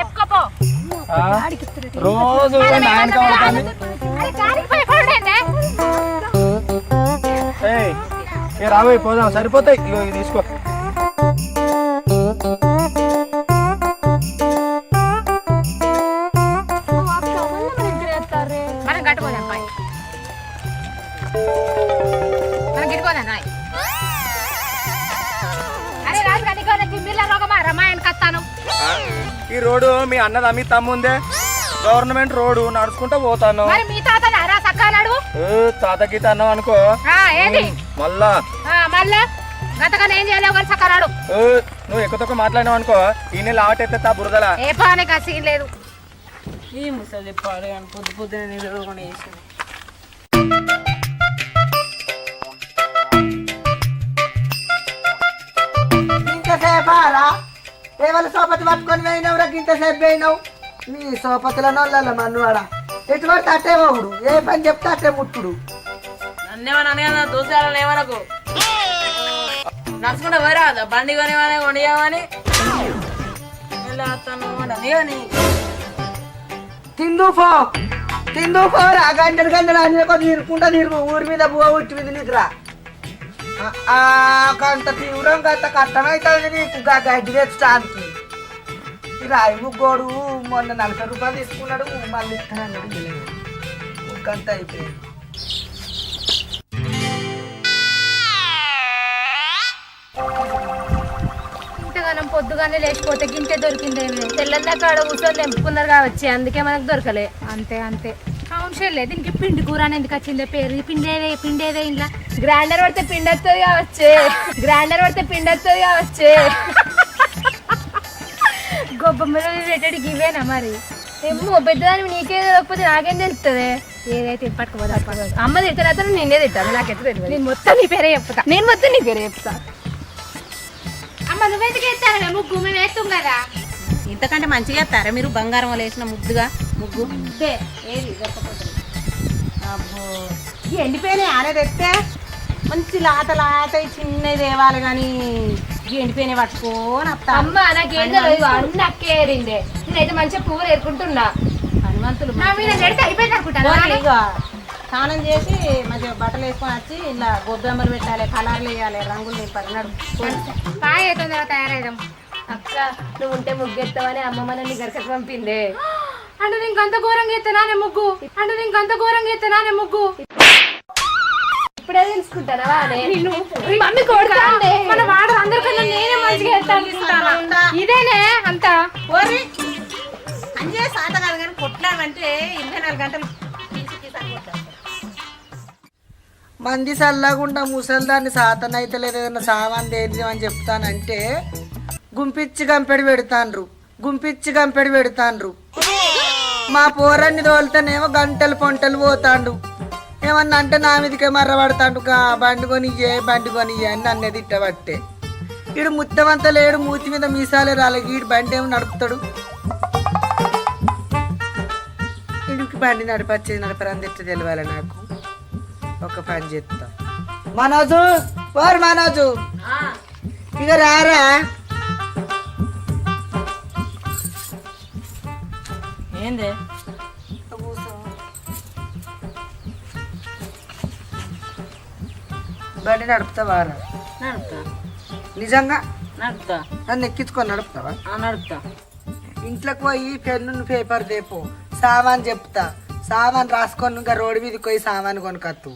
చెప్పుకోపో? రోజు ఏ రాబోయ్ పోదాం సరిపోతాయి. ఇగో ఇది తీసుకో. మనం కట్టుకోదాం పై. మనం గిట్టుకోదాం ఆ? ఈ రోడ్డు మీ అన్నది? అమ్మి తమ్ముందే? గవర్నమెంట్ రోడ్డు నడుచుకుంటా పోతాను. మరి మీ తాత రా సక్కా నడువు ఏ, తాత గీత అన్నావు అనుకో. ఆ, ఏంది? మళ్ళా. ఆ, మళ్ళా? ఏం చేయలేవు కానీ సక్కా నాడు ఏ, నువ్వు ఎక్కువ తక్కువ మాట్లాడినావు అనుకో ఈ నెల ఆవటైతే తా బురదలా. ఏ పానే లేదు. ఈ ముసలి పాడు కానీ పొద్దు పొద్దున వేసింది ఇంతసేపారా ఏమైనా సోపతి పట్టుకొని పోయినావురా ఇంతసేపు పోయినావు? నీ సోపతుల నోళ్ళ మన్నువాడ ఎటు పడితే అట్టే పోగుడు ఏ పని చెప్తే అట్టే ముట్టుడు. నన్నేమన్నా దోసాలను ఏమనకు? నడుచుకుంటా పోరాదా బండి కొనివని కొనియామని తిందు పో. తిందు పోరా గంటలు గంటలు అన్ని కొద్ది తిరుకుంటా తిరుగు ఊరి మీద బువ ఉట్టి మీద నీకురా గంట తీవ్రం గంట కట్టమవుతుంది నీకు గా గడ్డి తెచ్చడానికి రాయి ముగ్గోడు మొన్న నలభై రూపాయలు తీసుకున్నాడు మళ్ళీ ఇస్తానన్నాడు గంట అయిపోయింది. ఇంతగానం పొద్దుగానే లేచిపోతే గింటే దొరికిందేమి? తెల్లందాక ఆడ కూర్చొని నింపుకున్నారు కావచ్చు అందుకే మనకు దొరకలే. అంతే అంతే. అవును షెల్లే దీనికి పిండి కూర అని ఎందుకు వచ్చిందే పేరు. పిండేదే పిండేదే ఇంట్లో? గ్రైండర్ పడితే పిండి వస్తుంది కావచ్చు. గ్రైండర్ పడితే పిండి వస్తుంది కావచ్చు. గొప్పమ్మలో పెట్టడానికి ఇవేనా మరి? ఏమో పెద్దదాని నీకే తెలియకపోతే నాకేం తెలుస్తుంది ఏదైతే పట్టుకోదా అమ్మ తిట్టారు అతను నేనే తిట్టాను నాకైతే తెలియదు. నేను మొత్తం నీ పేరే చెప్తా. నేను మొత్తం నీ పేరే చెప్తా. అమ్మ నువ్వెందుకు ఎత్తాను ముగ్గు మేము వేస్తాం కదా ఇంతకంటే మంచిగా ఎత్తారా? మీరు బంగారం వేసిన ముద్దుగా ముగ్గు ఇదే, ఏది? దొరకపోతుంది అబ్బో. ఈ ఎండిపోయినాయి ఆనే తెస్తే మంచి లాత లాత చిన్నవి తేవాలి కానీ ఈ ఎండిపోయినాయి పట్టుకోని వస్తా. అమ్మ నాకేం తెలియదు అన్ని అక్కేరిందే నేనైతే మంచిగా పువ్వులు ఏరుకుంటున్నా. హనుమంతులు నా మీద నెడితే అయిపోయింది అనుకుంటాను పోనీ ఇక స్నానం చేసి మంచిగా బట్టలు వేసుకొని వచ్చి ఇలా గొబ్బెమ్మలు పెట్టాలి కలర్లు వేయాలి రంగులు నింపాలి నడు పాయ. తొందరగా తయారైదాం. అక్క నువ్వు ఉంటే ముగ్గెత్తావని అమ్మమ్మ నన్ను గరకకు పంపిందే. అంటే నేను గంత ఘోరంగా ఎత్తనానే ముగ్గు. అంటే నేను గంత ఘోరంగా ఎత్తనానే ముగ్గు. ఇప్పుడే తెలుసుకుంటానా నిన్ను మమ్మీ కొడతాండే మన వాడు అందరికన్నా నేనే మంచిగా ఎత్తాను ఇదేనే అంత? ఓరి అంజే సాత కాదు కానీ కొట్లామంటే ఇరవై నాలుగు గంటలు. మంది చల్లగుండా ముసలిదాన్ని సాతన అయితే లేదు ఏదైనా సామాన్ తేద్దాం అని చెప్తానంటే గుంపిచ్చి గంపెడి పెడతాన్రు. గుంపిచ్చి గంపెడి పెడతాన్రు. మా పోరన్ని తోలుతానేమో గంటలు పొంటలు పోతాండు. ఏమన్నా అంటే నా మీదకే మర్ర పడతాండు. కా బండి కొనియ్యే బండి కొనియ్యే అని నన్ను తిట్టబట్టే. ఈడు ముత్తమంతా లేడు మూతి మీద మీసాలే రాలే. ఈడు బండి ఏమో నడుపుతాడు. ఈడికి బండి నడిపచ్చేది నడపరని తిట్ట తెలియాలి నాకు. ఒక పని చెప్తా మనోజు వారు మనోజు. ఇక రారా? ఏంది? బండి నడుపుతావారా నడుపుతా. నిజంగా? నడుపుతా. నన్ను ఎక్కించుకొని నడుపుతావా? నడుపుతా. ఇంట్లోకి పోయి పెన్ను పేపర్ తేపో సామాన్ చెప్తా. సామాన్ రాసుకొని ఇంకా రోడ్డు మీదకి పోయి సామాన్ కొనుకత్తు.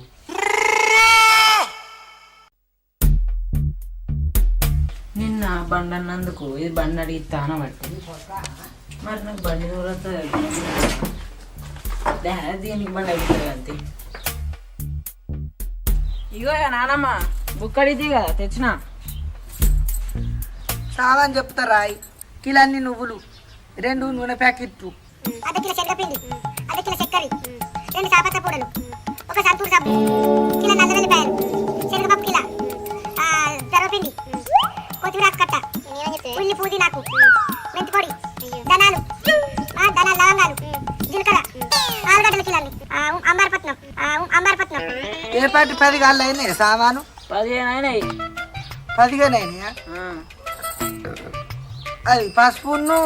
నిన్న బండి అన్నందుకు ఇది బండి అడిగి తాన పట్టి మరి నాకు బండి దూరత దీనికి బండి అడుగుతుంది అంతే. ఇగో నానమ్మ బుక్ అడిగితే కదా తెచ్చిన. సామాన్ చెప్తా రాయి కిలన్ని నువ్వులు రెండు నూనె ప్యాకెట్లు. అర్ధ కిలో శనగపిండి అర్ధ కిలో చక్కెర రెండు చాపత్త పూడలు ఒక సంతూరు సబ్బు ఏ పాటి పది గాళ్ళు అయినాయి సామాను? పదిహేను అయినాయి. పదిగానే అయినాయా. అది పసుపును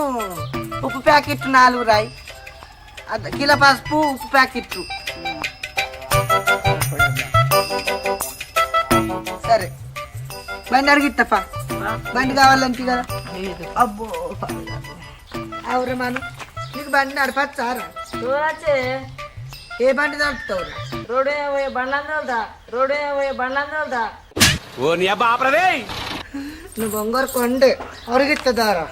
ఉప్పు ప్యాకెట్ నాలుగు రాయి. కిలో పసుపు ఉప్పు ప్యాకెట్లు సరే. బండి అడిగిత్తప్ప బండి కావాలంటే కదా? అబ్బో అవురా మను. నీకు బండి నడపచ్చారా చూడచ్చే ఏ బండి నడుపుతావు రోడ్డు పోయే బండ్లందరూ వెళ్తా రోడ్డు పోయే బండ్లందరూ వెళ్తా నువ్వు బొంగారు కొండే. అరిగిత్తదారా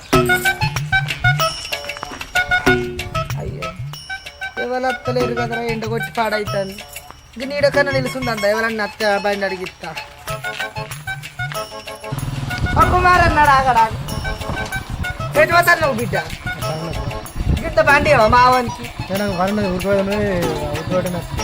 అయ్యో ఎవరు అత్తలేరు కదరా ఎండ కొట్టి పాడైతుంది ఇంక నీడకన్నా నిలుస్తుందంట ఎవరన్నా అత్త బండి అడిగిస్తా కుమార్ అన్నాడు ఆగడా? ఎటు పోతాను నువ్వు బిడ్డ? గిట్ట బండి మావానికి నాకు వరండి ఊరుకోవడమే ఊరుకోవడమే